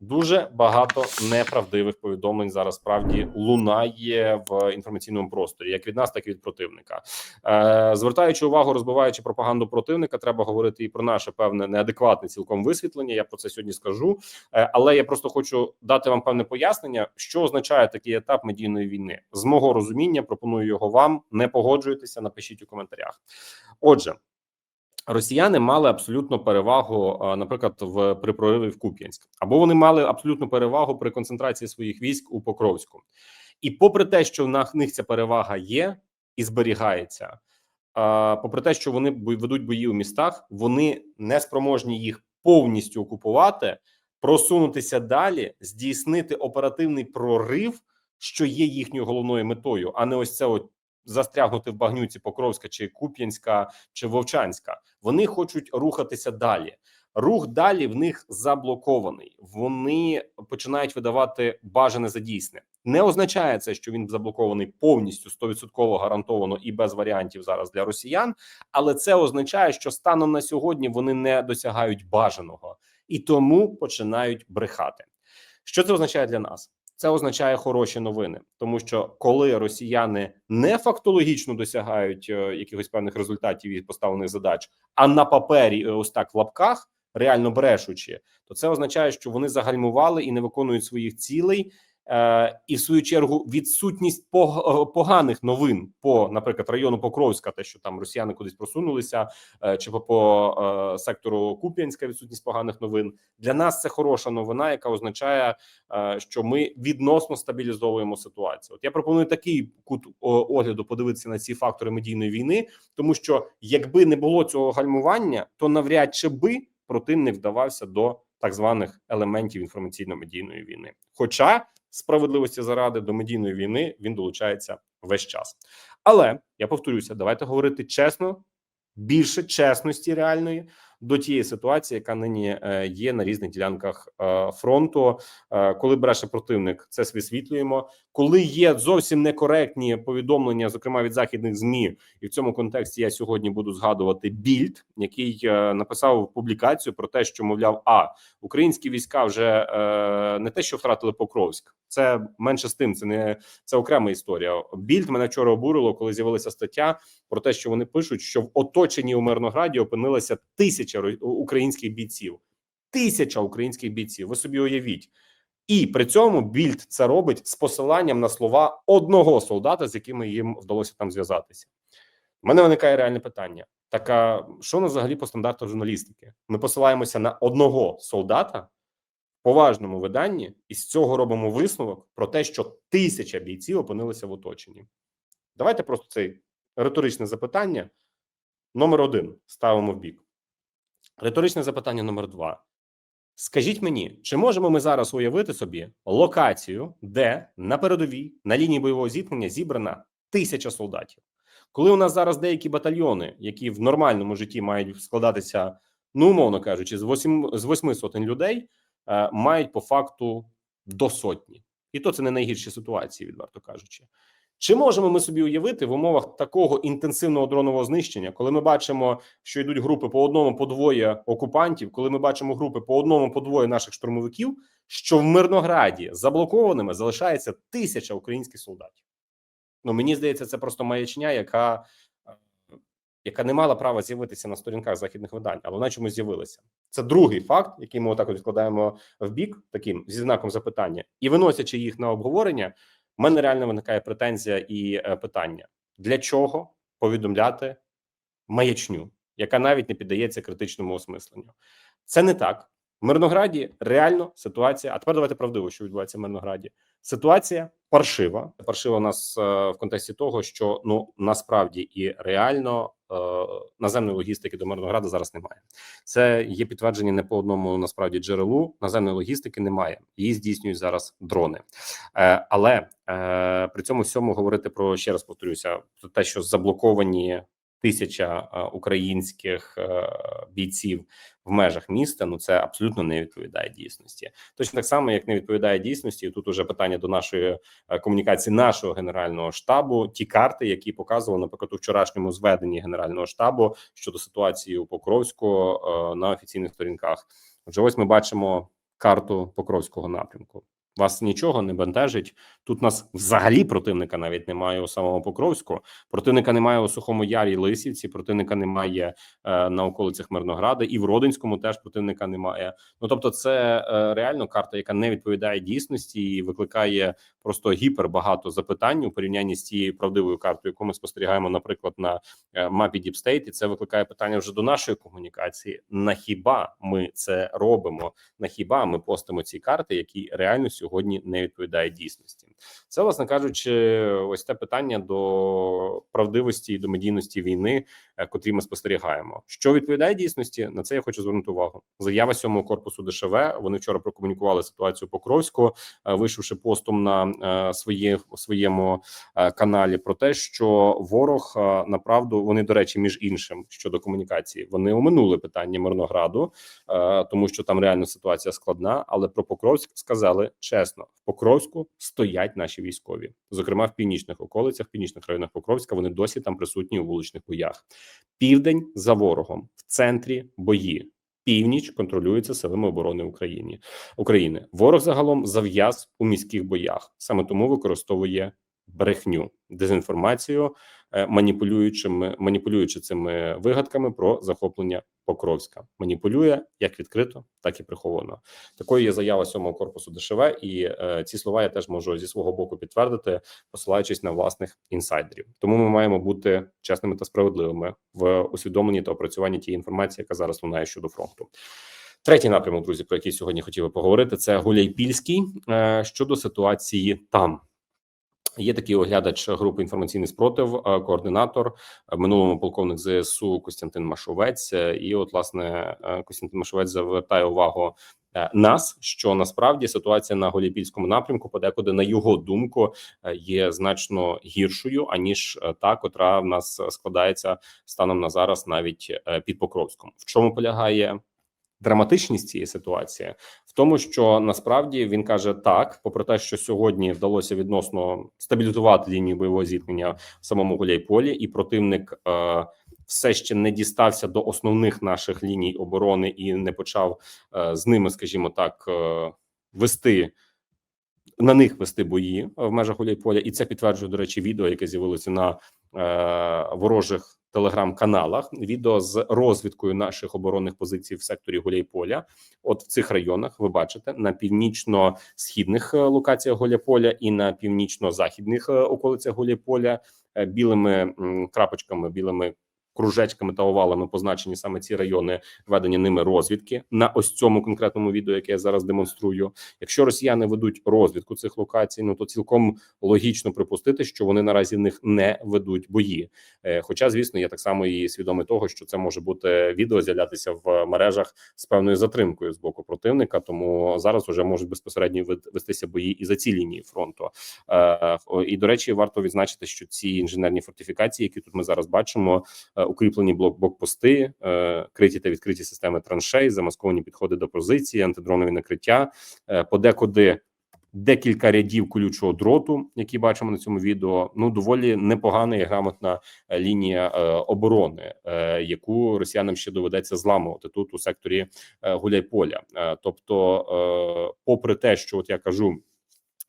Дуже багато неправдивих повідомлень зараз справді лунає в інформаційному просторі, як від нас, так і від противника. Е, звертаючи увагу, розбиваючи пропаганду противника, треба говорити і про наше певне неадекватне цілком висвітлення. Я про це сьогодні скажу. Е, але я просто хочу дати вам певне пояснення, що означає такий етап медійної війни. З мого розуміння пропоную його вам. Не погоджуйтеся, напишіть у коментарях. Отже. Росіяни мали абсолютну перевагу, наприклад, в при прориві в Куп'янськ, або вони мали абсолютну перевагу при концентрації своїх військ у Покровську. І попри те, що в них ця перевага є і зберігається, попри те, що вони ведуть бої у містах, вони не спроможні їх повністю окупувати, просунутися далі, здійснити оперативний прорив, що є їхньою головною метою, а не ось це от застрягнути в багнюці Покровська чи Куп'янська чи Вовчанська. Вони хочуть рухатися далі. Рух далі в них заблокований. Вони починають видавати бажане за дійсне. Не означає це, що він заблокований повністю 100% гарантовано і без варіантів зараз для росіян, але це означає, що станом на сьогодні вони не досягають бажаного і тому починають брехати. Що це означає для нас? Це означає хороші новини, тому що коли росіяни не фактологічно досягають е, якихось певних результатів від поставлених задач, а на папері, е, ось так в лапках, реально брешучи, то це означає, що вони загальмували і не виконують своїх цілей. Е, і в свою чергу відсутність е, поганих новин по, наприклад, району Покровська, те, що там росіяни кудись просунулися, е, чи по, сектору Куп'янська відсутність поганих новин для нас це хороша новина, яка означає, що ми відносно стабілізовуємо ситуацію. От я пропоную такий кут огляду подивитися на ці фактори медійної війни, тому що якби не було цього гальмування, то навряд чи би противник вдавався до так званих елементів інформаційно-медійної війни. Хоча справедливості заради до медійної війни він долучається весь час. Але я повторюся, давайте говорити чесно, більше чесності реальної до тієї ситуації, яка нині е, є на різних ділянках е, фронту. Е, Коли бреше противник, це висвітлюємо. Коли є зовсім некоректні повідомлення, зокрема від західних змі, і в цьому контексті я сьогодні буду згадувати більд, який написав публікацію про те, що мовляв, а українські війська вже не те, що втратили Покровськ, це менше з тим. Це не це окрема історія. Більд мене вчора обурило, коли з'явилася стаття про те, що вони пишуть, що в оточенні у Мирнограді опинилася тисяча українських бійців. Тисяча українських бійців. Ви собі уявіть. І при цьому більд це робить з посиланням на слова одного солдата, з якими їм вдалося там зв'язатися. У мене виникає реальне питання: так а що нас взагалі по стандарту журналістики? Ми посилаємося на одного солдата в поважному виданні, і з цього робимо висновок про те, що тисяча бійців опинилися в оточенні. Давайте просто цей риторичне запитання номер один ставимо в бік. Риторичне запитання номер два. Скажіть мені, чи можемо ми зараз уявити собі локацію, де на передовій на лінії бойового зіткнення зібрана тисяча солдатів? Коли у нас зараз деякі батальйони, які в нормальному житті мають складатися, ну умовно кажучи, з восьми з восьми сотень людей, е, мають по факту до сотні, і то це не найгірші ситуації, відверто кажучи. Чи можемо ми собі уявити в умовах такого інтенсивного дронового знищення, коли ми бачимо, що йдуть групи по одному, по двоє окупантів, коли ми бачимо групи по одному, по двоє наших штурмовиків, що в Мирнограді заблокованими залишається тисяча українських солдатів? Ну мені здається, це просто маячня, яка, е, яка не мала права з'явитися на сторінках західних видань, але вона чомусь з'явилася. Це другий факт, який ми отак от відкладаємо в бік, таким зі знаком запитання, і виносячи їх на обговорення. У мене реально виникає претензія і е, питання: для чого повідомляти маячню, яка навіть не піддається критичному осмисленню? Це не так. Мирнограді реально ситуація. А тепер давайте правдиво, що відбувається в Мирнограді. Ситуація паршива. Паршива у нас е, в контексті того, що ну насправді і реально е, наземної логістики до Мирнограда зараз немає. Це є підтвердження не по одному насправді джерелу. Наземної логістики немає. Її здійснюють зараз дрони. Е, але е, при цьому всьому говорити про ще раз повторюся: про те, що заблоковані тисяча е, українських е, бійців в межах міста. Ну це абсолютно не відповідає дійсності. Точно так само, як не відповідає дійсності. Тут уже питання до нашої е, комунікації нашого генерального штабу. Ті карти, які показували, наприклад, у вчорашньому зведенні генерального штабу щодо ситуації у Покровську на офіційних сторінках. Отже, ось ми бачимо карту Покровського напрямку. Вас нічого не бентежить. Тут нас взагалі противника навіть немає у самому Покровську. Противника немає у Сухому Ярі, Лисівці. Противника немає е, на околицях Мирнограда, і в Родинському теж противника немає. Ну тобто, це е, реально карта, яка не відповідає дійсності і викликає просто гіпер багато запитань у порівнянні з тією правдивою картою, яку ми спостерігаємо, наприклад, на е, мапі State. І це викликає питання вже до нашої комунікації. На хіба ми це робимо? На хіба ми постимо ці карти, які реально сьогодні не відповідає дійсності? Це, власне кажучи, ось те питання до правдивості і до медійності війни, е, котрі ми спостерігаємо. Що відповідає дійсності? На це я хочу звернути увагу. Заява сьомого корпусу ДШВ. Вони вчора прокомунікували ситуацію Покровську, е, вийшовши постом на е, своє своєму каналі про те, що ворог направду вони до речі, між іншим щодо комунікації, вони оминули питання Мирнограду, тому що там реально ситуація складна. Але про Покровськ сказали чесно: в Покровську стоять наші військові, зокрема в північних околицях, північних районах Покровська. Вони досі там присутні у вуличних боях. Південь за ворогом в центрі бої. Північ контролюється силами оборони України України. Ворог загалом зав'яз у міських боях, саме тому використовує брехню, дезінформацію, маніпулюючими маніпулюючи цими вигадками про захоплення Покровська. Маніпулює як відкрито, так і приховано. Такою є заява сьомого корпусу ДШВ, і е, ці слова я теж можу зі свого боку підтвердити, посилаючись на власних інсайдерів. Тому ми маємо бути чесними та справедливими в усвідомленні та опрацюванні тієї інформації, яка зараз лунає щодо фронту. Третій напрямок, друзі, про який сьогодні хотів би поговорити, це Гуляйпільський е, щодо ситуації там. Є такий оглядач групи інформаційний спротив, е, координатор е, минулому полковник ЗСУ Костянтин Машовець. Е, І, от, власне, Костянтин Машовець звертає увагу нас, що насправді ситуація на Голіпільському напрямку, подекуди, на його думку, є значно гіршою аніж та, котра в нас складається станом на зараз, навіть під Покровськом. В чому полягає драматичність цієї ситуації? В тому, що насправді він каже так, попри те, що сьогодні вдалося відносно стабілізувати лінію бойового зіткнення в самому Гуляйполі, і противник е, все ще не дістався до основних наших ліній оборони і не почав е, з ними, скажімо так, е, вести. На них вести бої в межах Гуляйполя, і це підтверджує, до речі, відео, яке з'явилося на е, ворожих телеграм-каналах. Відео з розвідкою наших оборонних позицій в секторі Гуляйполя. От в цих районах ви бачите на північно-східних е, локаціях Гуляйполя і на північно-західних е, околицях Гуляйполя е, білими крапочками, білими кружечками та овалами позначені саме ці райони, ведені ними розвідки на ось цьому конкретному відео, яке я зараз демонструю. Якщо росіяни ведуть розвідку цих локацій, ну то цілком логічно припустити, що вони наразі в них не ведуть бої. Е, Хоча, звісно, я так само і свідомий того, що це може бути відео з'являтися в мережах з певною затримкою з боку противника. Тому зараз вже можуть безпосередньо вестися бої і за ці лінії фронту. Е, І до речі, варто відзначити, що ці інженерні фортифікації, які тут ми зараз бачимо, е, укріплені блок блокпости, е, криті та відкриті системи траншей, замасковані підходи до позиції, антидронові накриття, е, подекуди. Декілька рядів колючого дроту, які бачимо на цьому відео. Ну доволі непогана і грамотна е, лінія е, оборони, е, яку росіянам ще доведеться зламувати тут у секторі е, Гуляйполя. Е, тобто, е, попри те, що от я кажу.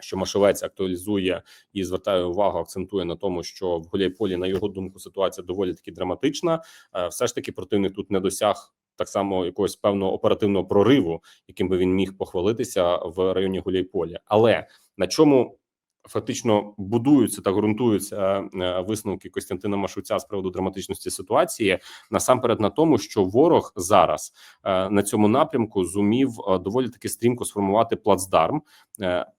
Що Машовець актуалізує і звертає увагу, акцентує на тому, що в Гуляйполі, на його думку, ситуація доволі таки драматична. Е, Все ж таки, противник тут не досяг так само якогось певного оперативного прориву, яким би він міг похвалитися в районі Гуляйполя. Але на чому фактично будуються та ґрунтуються е, висновки Костянтина Машуця з приводу драматичності ситуації, насамперед на тому, що ворог зараз е, на цьому напрямку зумів е, доволі таки стрімко сформувати плацдарм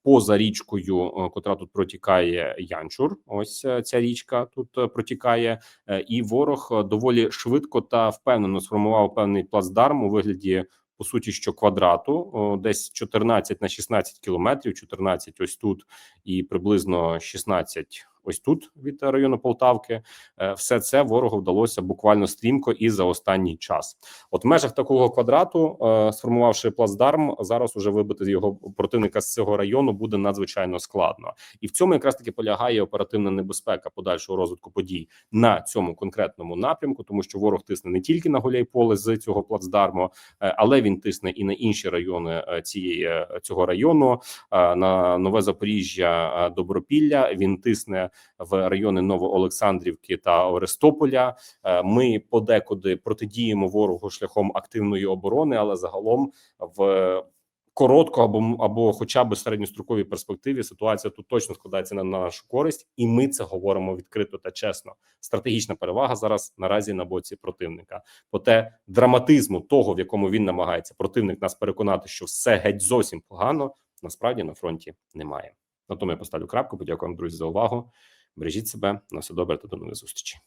поза річкою, котра тут протікає Янчур. Ось ця річка тут протікає, і ворог доволі швидко та впевнено сформував певний плацдарм у вигляді. По суті, що квадрату десь 14 на 16 кілометрів, 14 ось тут, і приблизно 16 ось тут від району Полтавки. Е, Все це ворогу вдалося буквально стрімко і за останній час. От в межах такого квадрату, е, сформувавши плацдарм, зараз уже вибити його противника з цього району буде надзвичайно складно, і в цьому якраз таки полягає оперативна небезпека подальшого розвитку подій на цьому конкретному напрямку, тому що ворог тисне не тільки на Гуляйполе з цього плацдарму, е, але він тисне і на інші райони цієї цього району, на Нове Запоріжжя, Добропілля. Він тисне в райони Новоолександрівки та Орестополя. Е, Ми подекуди протидіємо ворогу шляхом активної оборони, але загалом в коротко або або, хоча б середньостроковій перспективі, ситуація тут точно складається на, на нашу користь, і ми це говоримо відкрито та чесно. Стратегічна перевага зараз наразі на боці противника. Проте драматизму того, в якому він намагається противник нас переконати, що все геть зовсім погано, насправді на фронті немає. На тому я поставлю крапку. Подякую вам, друзі, за увагу. Бережіть себе на все добре та до нових зустрічей.